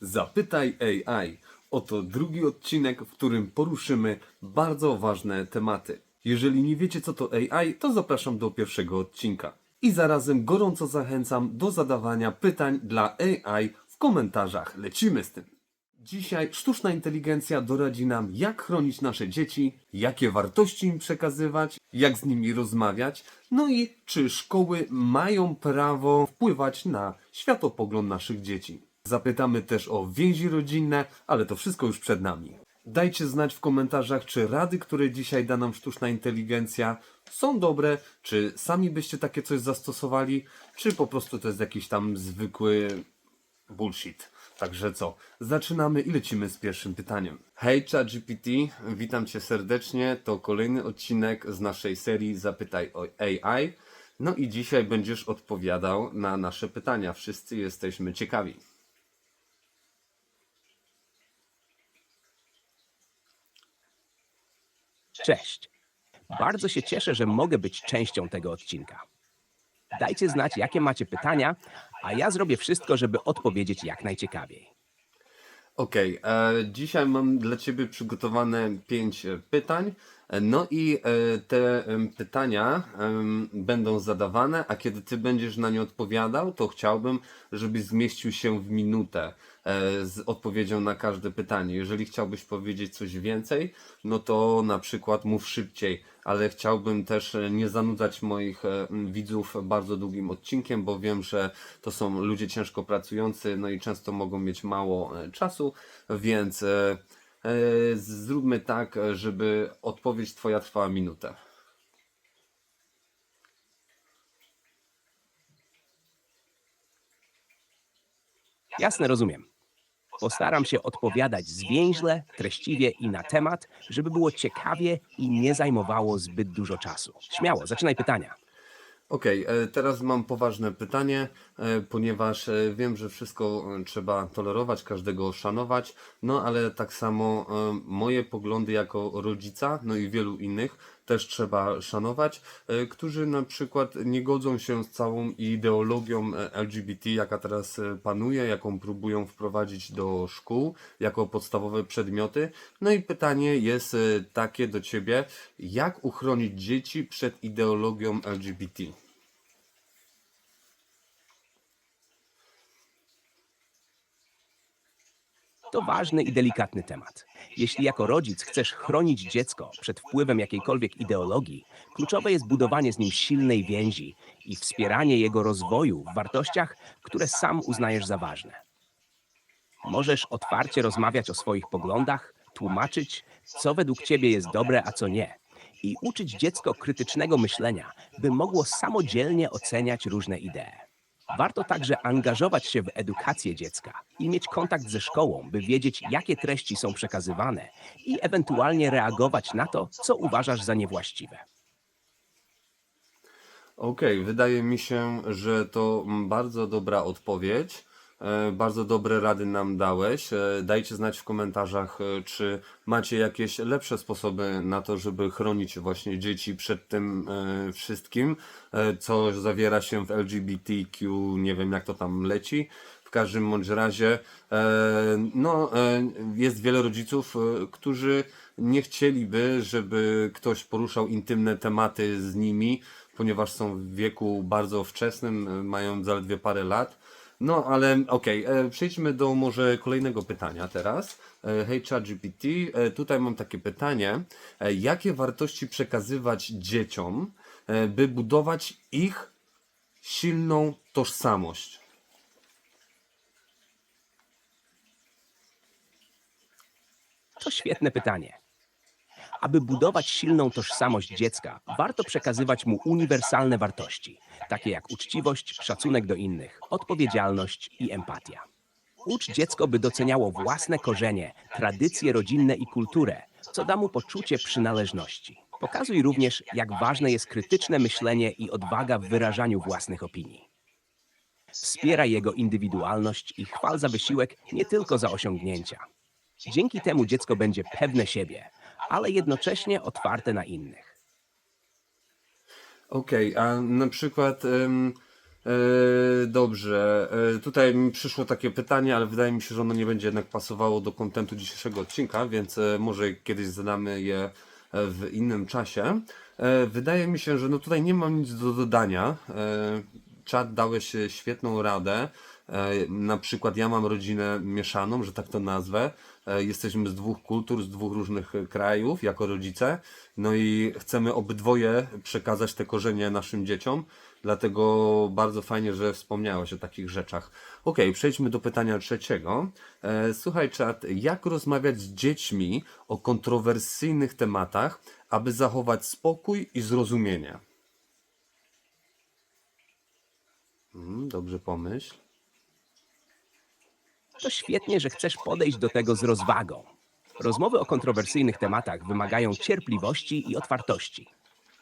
Zapytaj AI. Oto drugi odcinek, w którym poruszymy bardzo ważne tematy. Jeżeli nie wiecie co to AI, to zapraszam do pierwszego odcinka. I zarazem gorąco zachęcam do zadawania pytań dla AI w komentarzach. Lecimy z tym. Dzisiaj sztuczna inteligencja doradzi nam, jak chronić nasze dzieci, jakie wartości im przekazywać, jak z nimi rozmawiać, no i czy szkoły mają prawo wpływać na światopogląd naszych dzieci. Zapytamy też o więzi rodzinne, ale to wszystko już przed nami. Dajcie znać w komentarzach, czy rady, które dzisiaj da nam sztuczna inteligencja, są dobre, czy sami byście takie coś zastosowali, czy po prostu to jest jakiś tam zwykły bullshit. Także co, zaczynamy i lecimy z pierwszym pytaniem. Hej ChatGPT, witam Cię serdecznie. To kolejny odcinek z naszej serii Zapytaj o AI. No i dzisiaj będziesz odpowiadał na nasze pytania. Wszyscy jesteśmy ciekawi. Cześć. Bardzo się cieszę, że mogę być częścią tego odcinka. Dajcie znać, jakie macie pytania, a ja zrobię wszystko, żeby odpowiedzieć jak najciekawiej. Okej, e, dzisiaj mam dla Ciebie przygotowane pięć e, pytań. No i e, te pytania będą zadawane, a kiedy Ty będziesz na nie odpowiadał, to chciałbym, żebyś zmieścił się w minutę e, z odpowiedzią na każde pytanie. Jeżeli chciałbyś powiedzieć coś więcej, no to na przykład mów szybciej, ale chciałbym też e, nie zanudzać moich widzów bardzo długim odcinkiem, bo wiem, że to są ludzie ciężko pracujący, no i często mogą mieć mało czasu, więc zróbmy tak, e, żeby odpowiedź Twoja trwała minutę. Jasne, rozumiem. Postaram się odpowiadać zwięźle, treściwie i na temat, żeby było ciekawie i nie zajmowało zbyt dużo czasu. Śmiało, zaczynaj pytania. Okej, e, teraz mam poważne pytanie, e, ponieważ e, wiem, że wszystko trzeba tolerować, każdego szanować, no ale tak samo moje poglądy jako rodzica, no i wielu innych też trzeba szanować, e, którzy na przykład nie godzą się z całą ideologią e, LGBT, jaka teraz e, panuje, jaką próbują wprowadzić do szkół jako podstawowe przedmioty. No i pytanie jest takie do Ciebie, jak uchronić dzieci przed ideologią LGBT? To ważny i delikatny temat. Jeśli jako rodzic chcesz chronić dziecko przed wpływem jakiejkolwiek ideologii, kluczowe jest budowanie z nim silnej więzi i wspieranie jego rozwoju w wartościach, które sam uznajesz za ważne. Możesz otwarcie rozmawiać o swoich poglądach, tłumaczyć, co według ciebie jest dobre, a co nie, i uczyć dziecko krytycznego myślenia, by mogło samodzielnie oceniać różne idee. Warto także angażować się w edukację dziecka i mieć kontakt ze szkołą, by wiedzieć, jakie treści są przekazywane i ewentualnie reagować na to, co uważasz za niewłaściwe. Okej, wydaje mi się, że to bardzo dobra odpowiedź. E, Bardzo dobre rady nam dałeś. E, Dajcie znać w komentarzach, e, czy macie jakieś lepsze sposoby na to, żeby chronić właśnie dzieci przed tym wszystkim, co zawiera się w LGBTQ, nie wiem jak to tam leci. W każdym bądź razie, no, jest wiele rodziców, którzy nie chcieliby, żeby ktoś poruszał intymne tematy z nimi, ponieważ są w wieku bardzo wczesnym, mają zaledwie parę lat. No, ale okej, e, przejdźmy do może kolejnego pytania teraz. E, Hej ChatGPT, e, tutaj mam takie pytanie. Jakie wartości przekazywać dzieciom, by budować ich silną tożsamość? To świetne pytanie. Aby budować silną tożsamość dziecka, warto przekazywać mu uniwersalne wartości, takie jak uczciwość, szacunek do innych, odpowiedzialność i empatia. Ucz dziecko, by doceniało własne korzenie, tradycje rodzinne i kulturę, co da mu poczucie przynależności. Pokazuj również, jak ważne jest krytyczne myślenie i odwaga w wyrażaniu własnych opinii. Wspieraj jego indywidualność i chwal za wysiłek, nie tylko za osiągnięcia. Dzięki temu dziecko będzie pewne siebie, ale jednocześnie otwarte na innych. Okej, a na przykład E, dobrze, e, tutaj mi przyszło takie pytanie, ale wydaje mi się, że ono nie będzie jednak pasowało do kontentu dzisiejszego odcinka, więc e, może kiedyś zadamy je w innym czasie. Wydaje mi się, że no tutaj nie mam nic do dodania. E, czat dałeś świetną radę. Na przykład ja mam rodzinę mieszaną, że tak to nazwę. E, Jesteśmy z dwóch kultur, z dwóch różnych e, krajów jako rodzice. No i chcemy obydwoje przekazać te korzenie naszym dzieciom. Dlatego bardzo fajnie, że wspomniałeś o takich rzeczach. Okej, przejdźmy do pytania trzeciego. E, Słuchaj, czat, jak rozmawiać z dziećmi o kontrowersyjnych tematach, aby zachować spokój i zrozumienie? Mm, dobrze pomyśl. To świetnie, że chcesz podejść do tego z rozwagą. Rozmowy o kontrowersyjnych tematach wymagają cierpliwości i otwartości.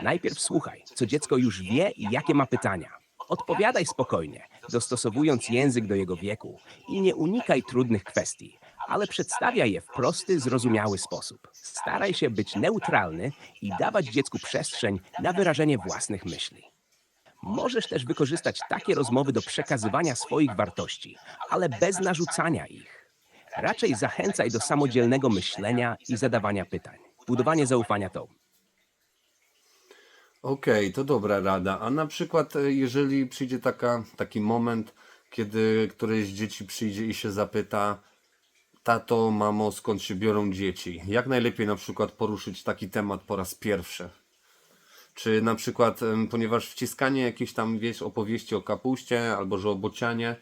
Najpierw słuchaj, co dziecko już wie i jakie ma pytania. Odpowiadaj spokojnie, dostosowując język do jego wieku i nie unikaj trudnych kwestii, ale przedstawiaj je w prosty, zrozumiały sposób. Staraj się być neutralny i dawać dziecku przestrzeń na wyrażenie własnych myśli. Możesz też wykorzystać takie rozmowy do przekazywania swoich wartości, ale bez narzucania ich. Raczej zachęcaj do samodzielnego myślenia i zadawania pytań. Budowanie zaufania to Okej, to dobra rada. A na przykład, e, jeżeli przyjdzie taka, taki moment, kiedy któreś z dzieci przyjdzie i się zapyta, tato, mamo, skąd się biorą dzieci? Jak najlepiej na przykład poruszyć taki temat po raz pierwszy? Czy na przykład, ponieważ wciskanie jakiejś tam, wiesz, opowieści o kapuście albo że o bocianie,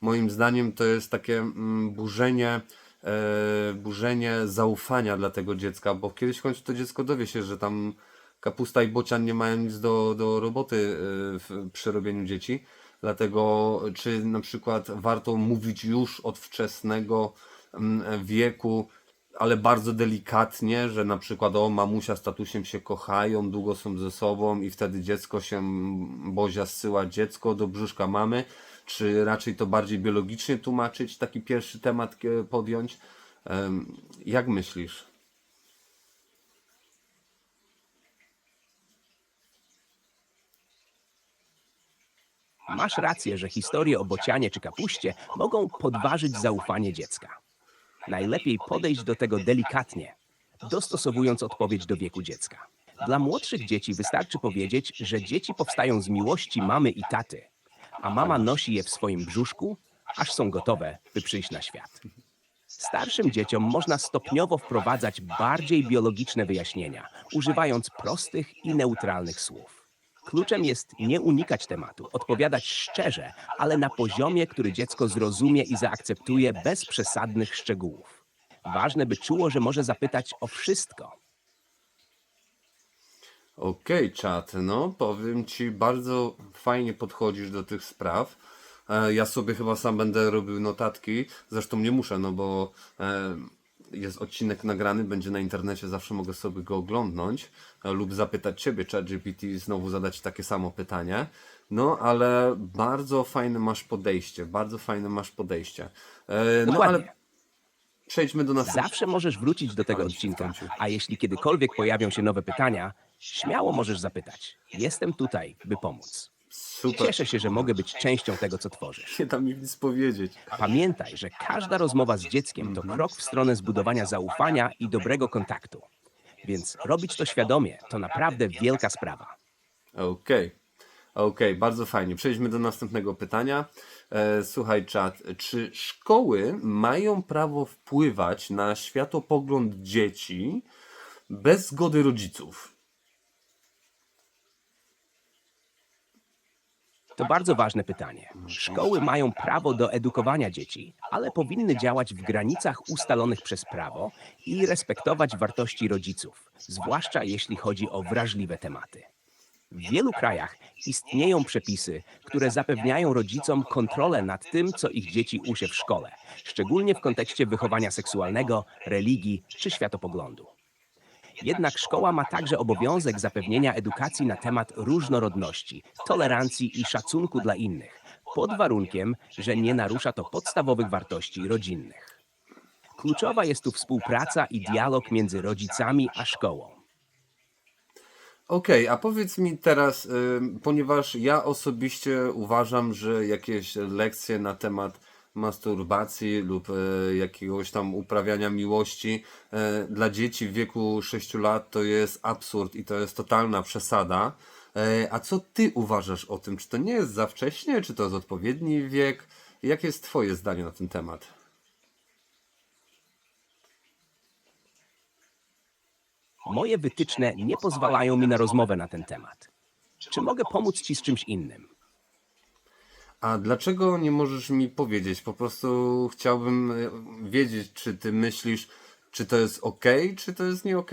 moim zdaniem to jest takie mm, burzenie, e, burzenie zaufania dla tego dziecka, bo kiedyś w końcu to dziecko dowie się, że tam kapusta i bocian nie mają nic do, do roboty e, w, przy robieniu dzieci. Dlatego, czy na przykład warto mówić już od wczesnego mm, wieku, ale bardzo delikatnie, że na przykład o mamusia z tatusiem się kochają, długo są ze sobą i wtedy dziecko się, Bozia zsyła dziecko do brzuszka mamy, czy raczej to bardziej biologicznie tłumaczyć, taki pierwszy temat e, podjąć? Jak myślisz? Masz rację, że historie o bocianie czy kapuście mogą podważyć zaufanie dziecka. Najlepiej podejść do tego delikatnie, dostosowując odpowiedź do wieku dziecka. Dla młodszych dzieci wystarczy powiedzieć, że dzieci powstają z miłości mamy i taty, a mama nosi je w swoim brzuszku, aż są gotowe, by przyjść na świat. Starszym dzieciom można stopniowo wprowadzać bardziej biologiczne wyjaśnienia, używając prostych i neutralnych słów. Kluczem jest nie unikać tematu, odpowiadać szczerze, ale na poziomie, który dziecko zrozumie i zaakceptuje bez przesadnych szczegółów. Ważne, by czuło, że może zapytać o wszystko. Okej, czat, no powiem Ci, bardzo fajnie podchodzisz do tych spraw. E, Ja sobie chyba sam będę robił notatki, zresztą nie muszę, no bo e, jest odcinek nagrany, będzie na internecie, zawsze mogę sobie go oglądnąć e, lub zapytać Ciebie, ChatGPT, znowu zadać takie samo pytanie. No, ale bardzo fajne masz podejście, bardzo fajne masz podejście. E, No, Dokładnie. ale przejdźmy do następnego. Zawsze możesz wrócić do tego odcinka, a jeśli kiedykolwiek pojawią się nowe pytania, śmiało możesz zapytać. Jestem tutaj, by pomóc. Super. Cieszę się, że mogę być częścią tego, co tworzysz. Nie da mi nic powiedzieć. Pamiętaj, że każda rozmowa z dzieckiem to krok w stronę zbudowania zaufania i dobrego kontaktu. Więc robić to świadomie to naprawdę wielka sprawa. Okej, okej, bardzo fajnie. Przejdźmy do następnego pytania. E, słuchaj, czat, czy szkoły mają prawo wpływać na światopogląd dzieci bez zgody rodziców? To bardzo ważne pytanie. Szkoły mają prawo do edukowania dzieci, ale powinny działać w granicach ustalonych przez prawo i respektować wartości rodziców, zwłaszcza jeśli chodzi o wrażliwe tematy. W wielu krajach istnieją przepisy, które zapewniają rodzicom kontrolę nad tym, co ich dzieci uczy w szkole, szczególnie w kontekście wychowania seksualnego, religii czy światopoglądu. Jednak szkoła ma także obowiązek zapewnienia edukacji na temat różnorodności, tolerancji i szacunku dla innych, pod warunkiem, że nie narusza to podstawowych wartości rodzinnych. Kluczowa jest tu współpraca i dialog między rodzicami a szkołą. Okej, a powiedz mi teraz, ponieważ ja osobiście uważam, że jakieś lekcje na temat masturbacji lub e, jakiegoś tam uprawiania miłości e, dla dzieci w wieku 6 lat to jest absurd i to jest totalna przesada. E, a co ty uważasz o tym? Czy to nie jest za wcześnie? Czy to jest odpowiedni wiek? Jakie jest twoje zdanie na ten temat? Moje wytyczne nie pozwalają mi na rozmowę na ten temat. Czy mogę pomóc ci z czymś innym? A dlaczego nie możesz mi powiedzieć? Po prostu chciałbym e, wiedzieć, czy ty myślisz, czy to jest ok, czy to jest nie ok.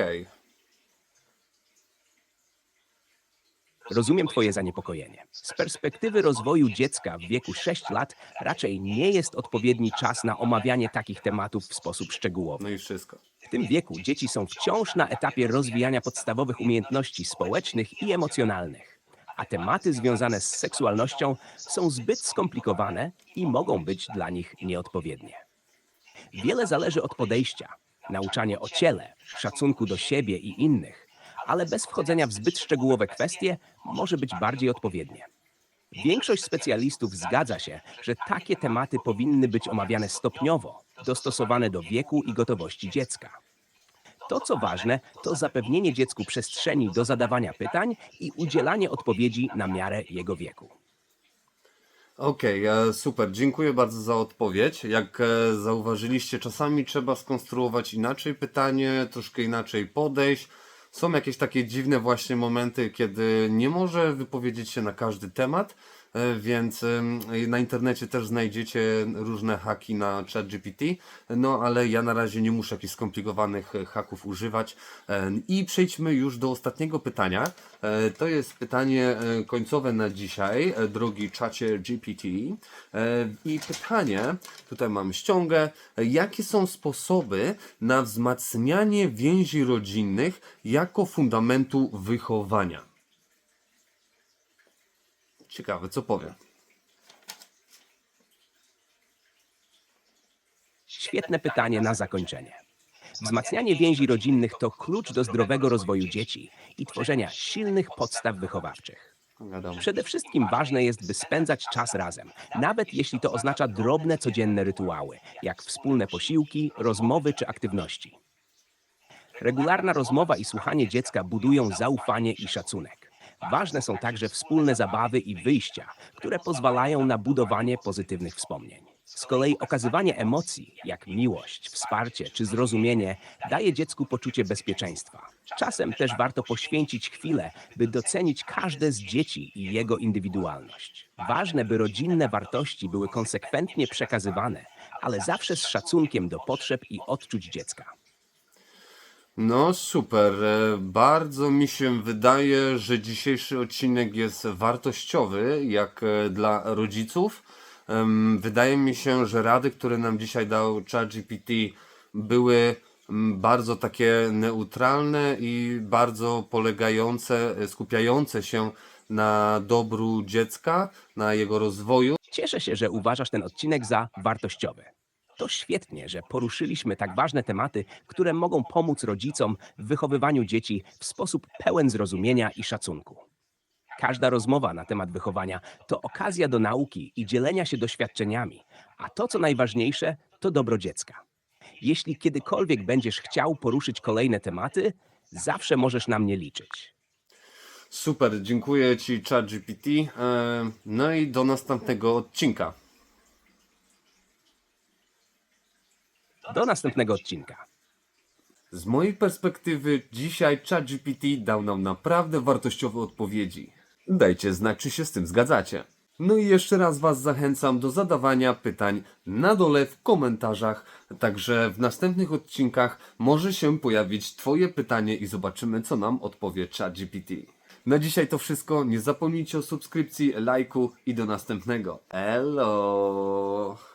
Rozumiem Twoje zaniepokojenie. Z perspektywy rozwoju dziecka w wieku 6 lat raczej nie jest odpowiedni czas na omawianie takich tematów w sposób szczegółowy. No i wszystko. W tym wieku dzieci są wciąż na etapie rozwijania podstawowych umiejętności społecznych i emocjonalnych, a tematy związane z seksualnością są zbyt skomplikowane i mogą być dla nich nieodpowiednie. Wiele zależy od podejścia, nauczanie o ciele, szacunku do siebie i innych, ale bez wchodzenia w zbyt szczegółowe kwestie może być bardziej odpowiednie. Większość specjalistów zgadza się, że takie tematy powinny być omawiane stopniowo, dostosowane do wieku i gotowości dziecka. To, co ważne, to zapewnienie dziecku przestrzeni do zadawania pytań i udzielanie odpowiedzi na miarę jego wieku. Okej, e, super, dziękuję bardzo za odpowiedź. Jak e, zauważyliście, czasami trzeba skonstruować inaczej pytanie, troszkę inaczej podejść. Są jakieś takie dziwne właśnie momenty, kiedy nie może wypowiedzieć się na każdy temat, więc em, na internecie też znajdziecie różne haki na ChatGPT, no ale ja na razie nie muszę jakichś skomplikowanych e, haków używać. E, I przejdźmy już do ostatniego pytania. E, To jest pytanie e, końcowe na dzisiaj, e, drogi czacie GPT. E, I pytanie, tutaj mam ściągę, e, jakie są sposoby na wzmacnianie więzi rodzinnych jako fundamentu wychowania? Ciekawe, co powiem. Świetne pytanie na zakończenie. Wzmacnianie więzi rodzinnych to klucz do zdrowego rozwoju dzieci i tworzenia silnych podstaw wychowawczych. Wiadomo. Przede wszystkim ważne jest, by spędzać czas razem, nawet jeśli to oznacza drobne codzienne rytuały, jak wspólne posiłki, rozmowy czy aktywności. Regularna rozmowa i słuchanie dziecka budują zaufanie i szacunek. Ważne są także wspólne zabawy i wyjścia, które pozwalają na budowanie pozytywnych wspomnień. Z kolei okazywanie emocji, jak miłość, wsparcie czy zrozumienie, daje dziecku poczucie bezpieczeństwa. Czasem też warto poświęcić chwilę, by docenić każde z dzieci i jego indywidualność. Ważne, by rodzinne wartości były konsekwentnie przekazywane, ale zawsze z szacunkiem do potrzeb i odczuć dziecka. No super, e, bardzo mi się wydaje, że dzisiejszy odcinek jest wartościowy jak e, dla rodziców. Wydaje mi się, że rady, które nam dzisiaj dał ChatGPT były bardzo takie neutralne i bardzo polegające, e, skupiające się na dobru dziecka, na jego rozwoju. Cieszę się, że uważasz ten odcinek za wartościowy. To świetnie, że poruszyliśmy tak ważne tematy, które mogą pomóc rodzicom w wychowywaniu dzieci w sposób pełen zrozumienia i szacunku. Każda rozmowa na temat wychowania to okazja do nauki i dzielenia się doświadczeniami, a to, co najważniejsze, to dobro dziecka. Jeśli kiedykolwiek będziesz chciał poruszyć kolejne tematy, zawsze możesz na mnie liczyć. Super, dziękuję Ci ChatGPT. E, No i do następnego odcinka. Do następnego odcinka. Z mojej perspektywy dzisiaj ChatGPT dał nam naprawdę wartościowe odpowiedzi. Dajcie znać, czy się z tym zgadzacie. No i jeszcze raz Was zachęcam do zadawania pytań na dole w komentarzach, także w następnych odcinkach może się pojawić Twoje pytanie i zobaczymy, co nam odpowie ChatGPT. Na dzisiaj to wszystko. Nie zapomnijcie o subskrypcji, lajku i do następnego. Elo!